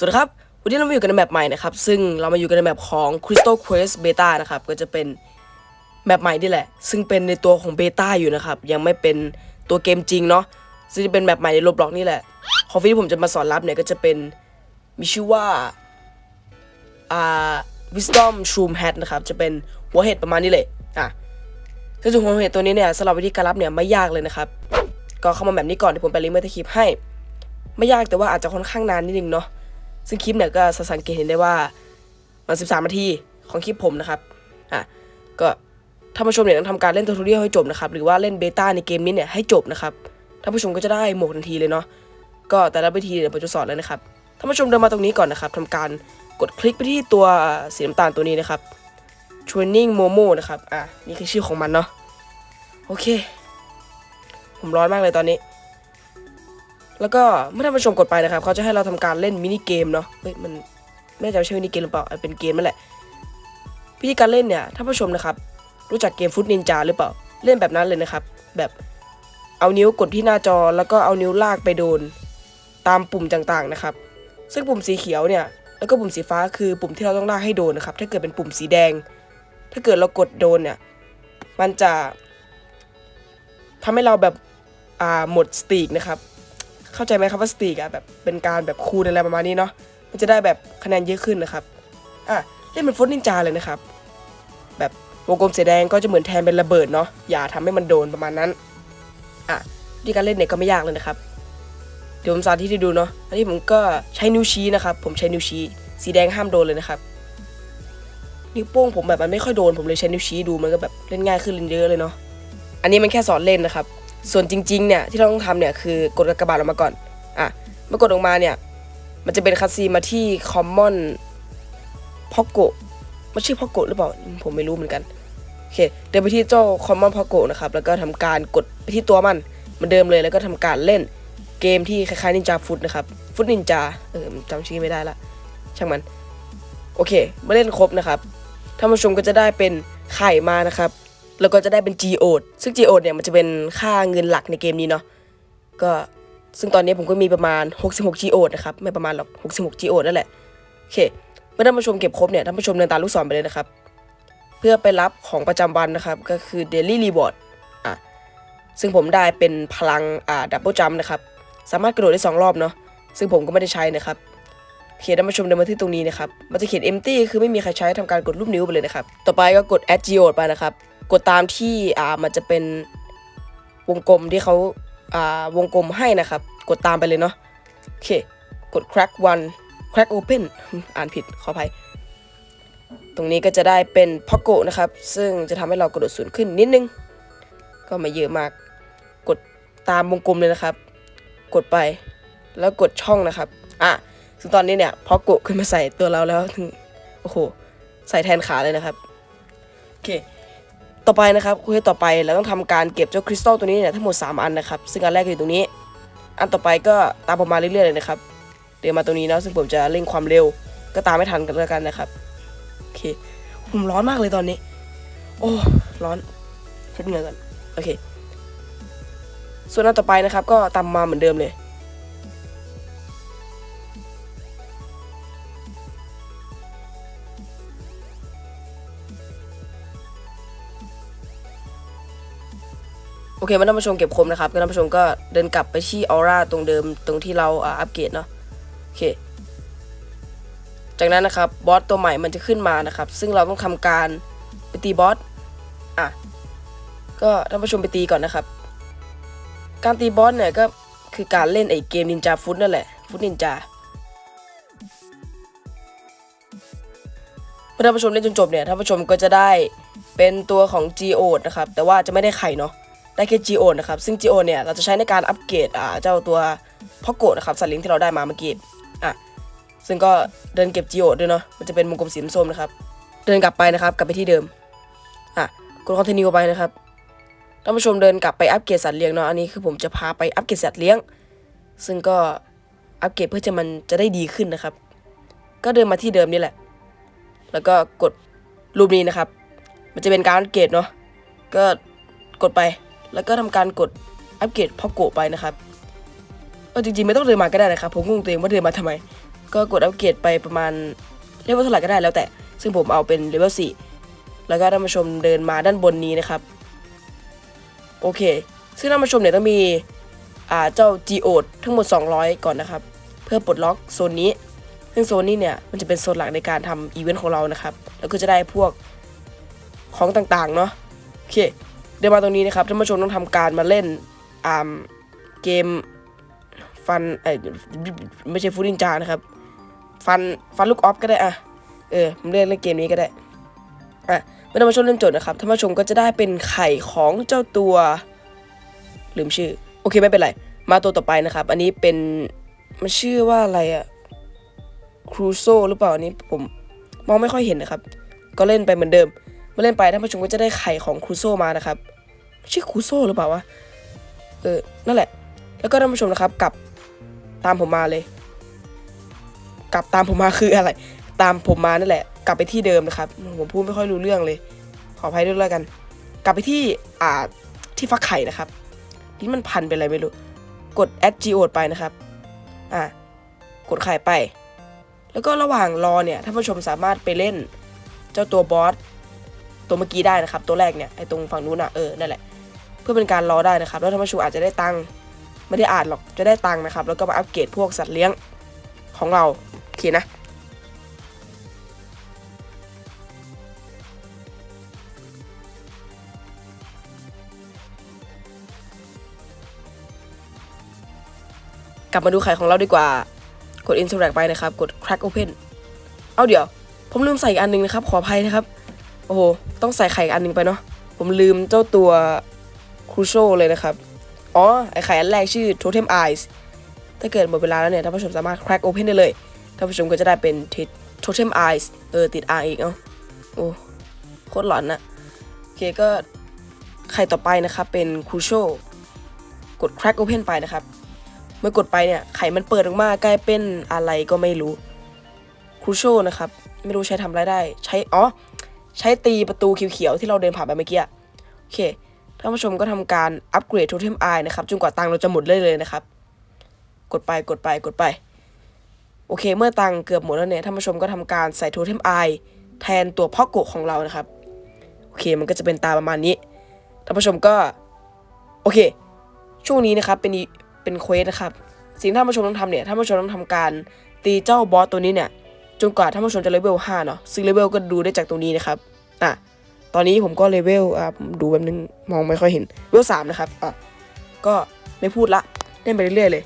สวัสดีครับ วันนี้เรามาอยู่กันในแมปใหม่นะครับ ซึ่งเรามาอยู่กันในแมปของ Crystal Quest Beta นะครับ ก็จะเป็นแมปใหม่นี่แหละ ซึ่งเป็นในตัวของเบต้าอยู่นะครับ ยังไม่เป็นตัวเกมจริงเนาะ ซึ่งจะเป็นแมปใหม่ในโลบล็อกนี่แหละ ของที่ผมจะมาสอนรับเนี่ยก็จะเป็น มีชื่อว่า อ่า Wisdom Shroom Hat นะครับ จะเป็นหัวเห็ดประมาณนี้เลย อะซึ่งหัวเห็ดตัวนี้เนี่ยสำหรับวิธีการรับเนี่ยไม่ยากเลยนะครับ ก็เข้ามาแบบนี้ก่อนที่ผมไปลิงก์ไว้ที่คลิปให้ ไม่ยากแต่ว่าอาจจะค่อนข้างนานนิดนึงเนาะ ซึ่งคลิปเนี่ยก็สังเกตเห็นได้ว่ามัน 13 นาทีของคลิปผมนะครับ อะ ก็ถ้าผู้ชมเนี่ยต้องทำการเล่นทูตอเรียให้จบนะครับ หรือว่าเล่นเบต้าในเกมนี้เนี่ยให้จบนะครับถ้าผู้ชมก็จะได้หมวกทันทีเลยเนาะ ก็แต่ละวิธีเดี๋ยวผมจะสอนเลยนะครับถ้าผู้ชมเดินมาตรงนี้ก่อนนะครับทำการกดคลิกไปที่ตัวสีน้ำตาลตัวนี้นะครับ Training Momo นะครับ อะ นี่คือชื่อของมันเนาะ โอเค ผมร้อนมากเลยตอนนี้ แล้วก็เมื่อท่านผู้ชมกดไปนะครับเขาจะให้เราทำการเล่นมินิเกมเนาะเฮ้ยมันไม่แน่ใจว่าใช่มินิเกมหรือเปล่าเป็นเกมนั่นแหละวิธีการเล่นเนี่ยท่านผู้ชมนะครับ รู้จักเกมฟุตนินจาหรือเปล่าเล่นแบบนั้นเลยนะครับ แบบเอานิ้วกดที่หน้าจอแล้วก็เอานิ้วลากไปโดน ตามปุ่มต่างๆนะครับ ซึ่งปุ่มสีเขียวเนี่ยแล้วก็ปุ่มสีฟ้าคือปุ่มที่เราต้องลากให้โดนนะครับ ถ้าเกิดเป็นปุ่มสีแดง ถ้าเกิดเรากดโดนเนี่ยมันจะทำให้เราแบบอ่าหมดสตีกนะครับ เข้าใจไหมครับว่าสตีกอะแบบเป็นการแบบคูณอะไรประมาณนี้เนาะมันจะได้แบบคะแนนเยอะขึ้นนะครับอะเล่นเป็นฟุตนินจาเลยนะครับ แบบวงกลมสีแดงก็จะเหมือนแทนเป็นระเบิดเนาะอย่าทำให้มันโดนประมาณนั้นอะวิธีการเล่นเนี่ยก็ไม่ยากเลยนะครับเดี๋ยวผมสาธิตให้ดูเนาะอันนี้ผมก็ใช้นิ้วชี้นะครับ ผมใช้นิ้วชี้สีแดงห้ามโดนเลยนะครับ นิ้วโป้งผมแบบมันไม่ค่อยโดนผมเลยใช้นิ้วชี้ดูมันก็แบบเล่นง่ายขึ้นเยอะเลยเนาะอันนี้มันแค่สอนเล่นนะครับ ส่วนจริงๆเนี่ยที่เราต้องทำเนี่ยคือกดกระบาดออกมาก่อนอะเมื่อกดออกมาเนี่ยมันจะเป็นคัสซีมาที่ common p o c o มันชื่อ p o c o หรือเปล่าผมไม่รู้เหมือนกันโอเคเดินไปที่เจ้า common p o c o นะครับแล้วก็ทำการกดไปที่ตัวมันมันเดิมเลยแล้วก็ทำการเล่นเกมที่คล้ายๆนินจาฟุตนะครับฟุตนินจาเออจำชื่อไม่ได้ละช่างมันโอเคเมื่อเล่นครบนะครับท่านผู้ชมก็จะได้เป็นไข่มานะครับ แล้วก็จะได้เป็น Geode ซึ่ง Geode เนี่ยมันจะเป็นค่าเงินหลักในเกมนี้เนาะก็ซึ่งตอนนี้ผมก็มีประมาณ 66 Geode นะครับไม่ประมาณหรอก 66 Geode นั่นแหละโอเคเมื่อท่านผู้ชมเก็บครบเนี่ยท่านผู้ชมเดินตามลูกศรไปเลยนะครับ เพื่อไปรับของประจำวันนะครับก็คือ Daily Reward อะซึ่งผมได้เป็นพลังอ่าดับเบิลจัมนะครับสามารถกระโดดได้ 2 รอบเนาะซึ่งผมก็ไม่ได้ใช้นะครับโอเคท่านผู้ชมเดินมาที่ตรงนี้นะครับ มันจะเขียน empty คือไม่มีใครใช้ทำการกดรูปนิ้วไปเลยนะครับ ต่อไปก็กด add geode ไปนะครับ กดตามที่อ่ามันจะเป็นวงกลมที่เขาอ่าวงกลมให้นะครับ กดตามไปเลยเนาะโอเค กด crack one crack open อ่านผิดขออภัย ตรงนี้ก็จะได้เป็นพ็อกโกนะครับ ซึ่งจะทำให้เรากระโดดสูงขึ้นนิดนึง ก็ไม่เยอะมาก กดตามวงกลมเลยนะครับ กดไปแล้วกดช่องนะครับ อะซึ่งตอนนี้เนี่ยพอโกะขึ้นมาใส่ตัวเราแล้วถึงโอ้โห ใส่แทนขาเลยนะครับ โอเค ต่อไปนะครับคุยต่อไปเราต้องทำการเก็บเจ้าคริสตัลตัวนี้เนี่ยทั้งหมด 3 อันนะครับ ซึ่งอันแรกอยู่ตรงนี้ อันต่อไปก็ตามผมมาเรื่อยๆเลยนะครับ เดี๋ยวมาตรงนี้นะซึ่งผมจะเร่งความเร็วก็ตามไม่ทันกันแล้วกันนะครับโอเคผมร้อนมากเลยตอนนี้ โอ้ร้อนเช็ดเหงื่อกันโอเค ส่วนอันต่อไปนะครับ ก็ตามมาเหมือนเดิมเลย โอเคมาท่านผู้ชมเก็บคมนะครับท่านผู้ชมก็เดินกลับไปที่ออร่าตรงเดิมตรงที่เราอัปเกรดเนาะโอเค จากนั้นนะครับบอสตัวใหม่มันจะขึ้นมานะครับ ซึ่งเราต้องทำการไปตีบอสอะก็ท่านผู้ชมไปตีก่อนนะครับ การตีบอสเนี่ยก็คือการเล่นไอเกมนินจาฟุตนั่นแหละฟุตนินจาเมื่อท่านผู้ชมเล่นจนจบเนี่ยท่านผู้ชมก็จะได้เป็นตัวของ g o นะครับแต่ว่าจะไม่ได้ไข่เนาะ ได้แค่ Geo นะครับ ซึ่ง Geo เนี่ยเราจะใช้ในการอัปเกรดอ่าเจ้าตัวพ่อโกดนะครับสัตว์เลี้ยงที่เราได้มาเมื่อกี้อะซึ่งก็เดินเก็บ Geo ด้วยเนาะมันจะเป็นวงกลมสีส้มนะครับ เดินกลับไปนะครับกลับไปที่เดิมอะกด continue ไปนะครับท่านผู้ชมเดินกลับไปอัปเกรดสัตว์เลี้ยงเนาะอันนี้คือผมจะพาไปอัปเกรดสัตว์เลี้ยง ซึ่งก็อัปเกรดเพื่อจะมันจะได้ดีขึ้นนะครับ ก็เดินมาที่เดิมนี่แหละ แล้วก็กดรูปนี้นะครับ มันจะเป็นการอัปเกรดเนาะก็กดไป แล้วก็ทำการกดอัปเกรดพ่อโกไปนะครับเออจริงๆไม่ต้องเดินมาก็ได้นะครับผมงงตัวเองว่าเดินมาทำไม ก็กดอัปเกรดไปประมาณเลเวลเท่าไหร่ก็ได้แล้วแต่ ซึ่งผมเอาเป็นเลเวล4แล้วก็ท่านผู้ชมเดินมาด้านบนนี้นะครับโอเค ซึ่งท่านผู้ชมเนี่ยต้องมีอ่าเจ้า Geode ทั้งหมด 200 ก่อนนะครับ เพื่อปลดล็อกโซนนี้ ซึ่งโซนนี้เนี่ยมันจะเป็นโซนหลักในการทำอีเวนต์ของเรานะครับ แล้วก็จะได้พวกของต่างๆเนาะโอเค เดี๋ยวมาตรงนี้นะครับท่านผู้ชมต้องทำการมาเล่นอ่าเกมฟันเอ้ไม่ใช่ฟูดินจานะครับ ฟันฟันลูกออฟก็ได้อะเออผมเล่นเล่นเกมนี้ก็ได้อะเมื่อท่านผู้ชมเล่นโจทย์นะครับท่านผู้ชมก็จะได้เป็นไข่ของเจ้าตัว ลืมชื่อ โอเคไม่เป็นไร มาตัวต่อไปนะครับ อันนี้เป็นมันชื่อว่าอะไรอะครูโซหรือเปล่าอันนี้ผมมองไม่ค่อยเห็นนะครับ ก็เล่นไปเหมือนเดิม อเล่นไปท่านผู้ชมก็จะได้ไข่ของครูโซมานะครับชื่อครูโซหรือเปล่าวะเออนั่นแหละ แล้วก็ท่านผู้ชมนะครับกลับตามผมมาเลย กลับตามผมมาคืออะไร ตามผมมานั่นแหละ กลับไปที่เดิมนะครับ ผมพูดไม่ค่อยรู้เรื่องเลย ขออภัยด้วยแล้วกัน กลับไปที่อ่าที่ฟักไข่นะครับนี่มันพันเป็นอะไรไม่รู้ กด add geode ไปนะครับ อะกดไข่ไป แล้วก็ระหว่างรอเนี่ยท่านผู้ชมสามารถไปเล่น เจ้าตัวบอส ตัวเมื่อกี้ได้นะครับ ตัวแรกเนี่ยไอ้ตรงฝั่งนู้นอะเออนั่นแหละเพื่อเป็นการรอได้นะครับ แล้วท่านผู้ชมอาจจะได้ตังค์ไม่ได้อ่านหรอกจะได้ตังค์นะครับ แล้วก็มาอัปเกรดพวกสัตว์เลี้ยงของเราโอเคนะกลับมาดูไข่ของเราดีกว่า กด interact ไปนะครับ กด crack open เอาเดี๋ยว ผมลืมใส่อีกอันหนึงนะครับ ขออภัยนะครับ อ้โห ต้องใส่ไข่อันหนึ่งไปเนาะ ผมลืมเจ้าตัวครูโชเลยนะครับ อ๋อ ไอไข่อันแรกชื่อ totem eyes ถ้าเกิดหมดเวลาแล้วเนี่ย ท่านผู้ชมสามารถ crack open ได้เลย ท่านผู้ชมก็จะได้เป็น totem eyes เออ ติด R อีกเอ้าโอ้ โคตรหลอนนะโอเคก็ไข่ต่อไปนะครับ เป็นครูโชกด crack open ไปนะครับ เมื่อกดไปเนี่ย ไข่มันเปิดออกมากลายเป็นอะไรก็ไม่รู้ครูโชนะครับ ไม่รู้ใช้ทำอะไรได้ ใช้ อ๋อ ใช้ตีประตูเขียวๆที่เราเดินผ่านไปเมื่อกี้โอเคท่านผู้ชมก็ทำการอัปเกรดโทเทมไอนะครับจนกว่าตังเราจะหมดเลยเลยนะครับ กดไปกดไปกดไป โอเค เมื่อตังเกือบหมดแล้วเนี่ยท่านผู้ชมก็ทำการใส่โทเทมไอแทนตัวพ่อโกะของเรานะครับ โอเคมันก็จะเป็นตาประมาณนี้ท่านผู้ชมก็ โอเค ช่วงนี้นะครับเป็นเป็นเควสนะครับ สิ่งที่ท่านผู้ชมต้องทำเนี่ยท่านผู้ชมต้องทำการตีเจ้าบอสตัวนี้เนี่ย จนกว่าท่านผู้ชมจะเลเวล5เนาะซึ่งเลเวลก็ดูได้จากตรงนี้นะครับอะตอนนี้ผมก็เลเวลอะผมดูแบบนึงมองไม่ค่อยเห็นเลเวล3นะครับอะก็ไม่พูดละเล่นไปเรื่อยๆเลย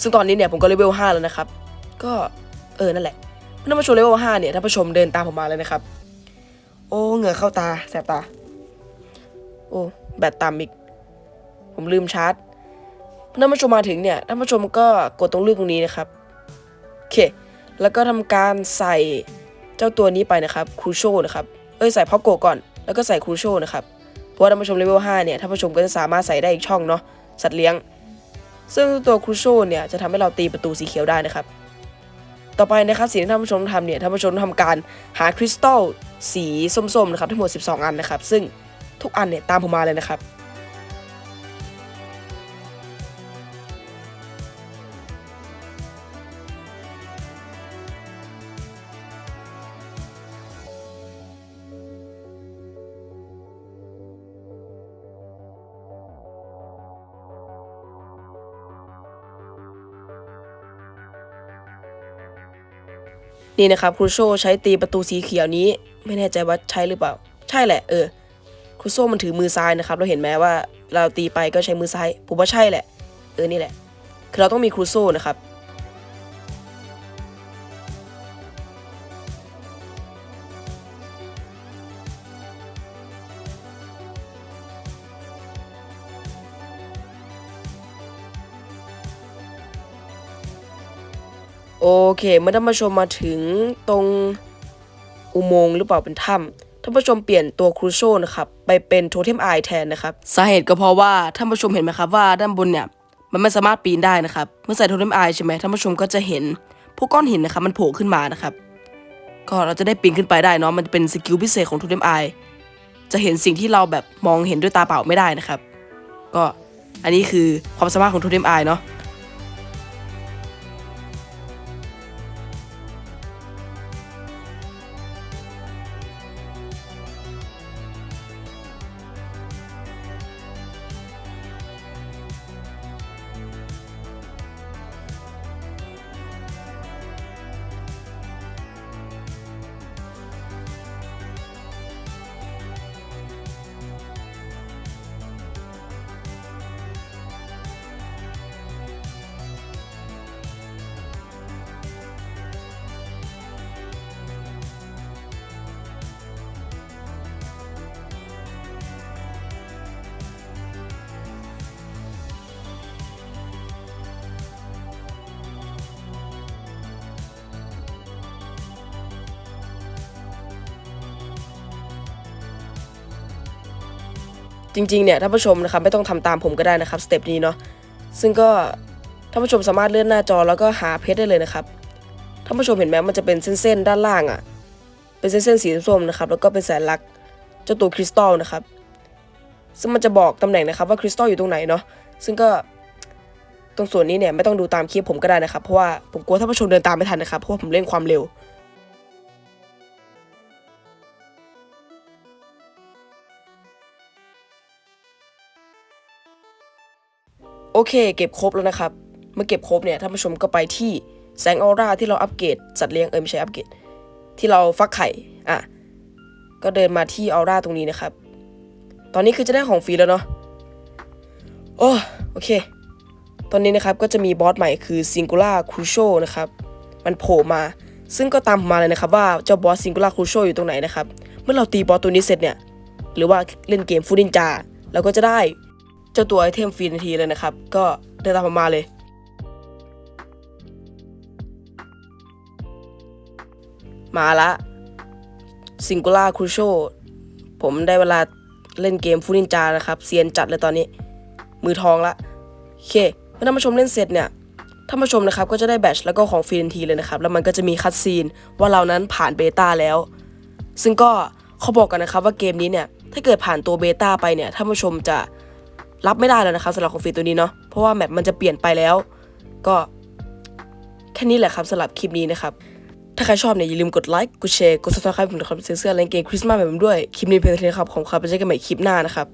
ซึ่งตอนนี้เนี่ยผมก็เลเวล5แล้วนะครับ ก็เออนั่นแหละเมื่อท่านผู้ชมเลเวล5เนี่ยท่านผู้ชมเดินตามผมมาเลยนะครับ โอ้เหงื่อเข้าตาแสบตา โอ้แบตตามอีก ผมลืมชาร์จเมื่อท่านผู้ชมมาถึงเนี่ยท่านผู้ชมก็กดตรงเลือกตรงนี้นะครับโอเค แล้วก็ทำการใส่เจ้าตัวนี้ไปนะครับครูโชนะครับเอ้ยใส่พ็อกโกก่อนแล้วก็ใส่ครูโชนะครับเพราะว่าท่านผู้ชมเลเวล5เนี่ยท่านผู้ชมก็จะสามารถใส่ได้อีกช่องเนาะสัตว์เลี้ยง ซึ่งตัวครูโชเนี่ยจะทำให้เราตีประตูสีเขียวได้นะครับ ต่อไปนะครับสิ่งที่ท่านผู้ชมทำเนี่ยท่านผู้ชมต้องทำการหาคริสตัลสีส้มๆนะครับทั้งหมด 12 อันนะครับ ซึ่งทุกอันเนี่ยตามผมมาเลยนะครับ นี่นะครับครูโชใช้ตีประตูสีเขียวนี้ ไม่แน่ใจว่าใช่หรือเปล่า ใช่แหละ เออครูโซมันถือมือซ้ายนะครับ เราเห็นไหมว่าเราตีไปก็ใช้มือซ้าย ผมว่าใช่แหละ เออ นี่แหละ คือเราต้องมีครูโซนะครับ โอเคเมื่อท่านผู้ชมมาถึงตรงอุโมงค์หรือเปล่าเป็นถ้ำท่านผู้ชมเปลี่ยนตัวครูโชนะครับไปเป็นโทเทมไอแทนนะครับสาเหตุก็เพราะว่าท่านผู้ชมเห็นไหมครับว่าด้านบนเนี่ยมันไม่สามารถปีนได้นะครับ เมื่อใส่โทเทมไอใช่ไหมท่านผู้ชมก็จะเห็นพวกก้อนหินนะครับมันโผล่ขึ้นมานะครับ ก็เราจะได้ปีนขึ้นไปได้เนาะมันเป็นสกิลพิเศษของโทเทมไอจะเห็นสิ่งที่เราแบบมองเห็นด้วยตาเปล่าไม่ได้นะครับ ก็อันนี้คือความสามารถของโทเทมไอเนาะ จริงๆเนี่ยท่านผู้ชมนะครับไม่ต้องทำตามผมก็ได้นะครับสเต็ปนี้เนาะซึ่งก็ท่านผู้ชมสามารถเลื่อนหน้าจอแล้วก็หาเพชรได้เลยนะครับท่านผู้ชมเห็นไหมมันจะเป็นเส้นๆด้านล่างอะ่ะเป็นเส้นๆสีส้มๆนะครับแล้วก็เป็นแสนลักษณ์เจ้าตัวคริสตัลนะครับซึ่งมันจะบอกตำแหน่งนะครับว่าคริสตัลอยู่ตรงไหนเนาะซึ่งก็ตรงส่วนนี้เนี่ยไม่ต้องดูตามคลิปผมก็ได้นะครับ เพราะว่าผมกลัวท่านผู้ชมเดินตามไม่ทันนะครับเพราะว่าผมเล่นความเร็ว โอเค เก็บครบแล้วนะครับ เมื่อเก็บครบเนี่ยท่านผู้ชมก็ไปที่แสงออร่าที่เราอัปเกรดสัตว์เลี้ยงเออไม่ใช่อัปเกรดที่เราฟักไข่อะก็เดินมาที่ออร่าตรงนี้นะครับ ตอนนี้คือจะได้ของฟรีแล้วเนาะโอ้โอเค ตอนนี้นะครับก็จะมีบอสใหม่คือ Singular Crucial นะครับ มันโผล่มา ซึ่งก็ตามมาเลยนะครับว่าเจ้าบอส Singular Crucial อยู่ตรงไหนนะครับ เมื่อเราตีบอสตัวนี้เสร็จเนี่ย หรือว่าเล่นเกมฟูดินจาเราก็จะได้ เจ้าตัวไอเทมฟรีนาทีเลยนะครับ ก็เดินตามมาเลย มาละ Singular Crucial ผมได้เวลาเล่นเกมฟูนินจานะครับเซียนจัดเลยตอนนี้ มือทองละโอเคเมื่อท่านผู้ชมเล่นเสร็จเนี่ยท่านผู้ชมนะครับก็จะได้แบตชแล้วก็ของฟรีทันทีเลยนะครับ แล้วมันก็จะมีคัดซีนว่าเรานั้นผ่านเบต้าแล้ว ซึ่งก็เขาบอกกันนะครับว่าเกมนี้เนี่ย ถ้าเกิดผ่านตัวเบต้าไปเนี่ยท่านผู้ชมจะ รับไม่ได้แล้วนะครับสำหรับคอนฟรีตัวนี้เนาะเพราะว่าแมปมันจะเปลี่ยนไปแล้ว ก็แค่นี้แหละครับสำหรับคลิปนี้นะครับถ้าใครชอบเนี่ยอย่าลืมกดไลค์กดแชร์กดซับสไครป์ผมนะครับเสื้อเล่นเกมคริสต์มาสแบบผมด้วยคลิปนี้เพียงเท่านี้ครับของครับไปเจอกันใหม่คลิปหน้านะครับ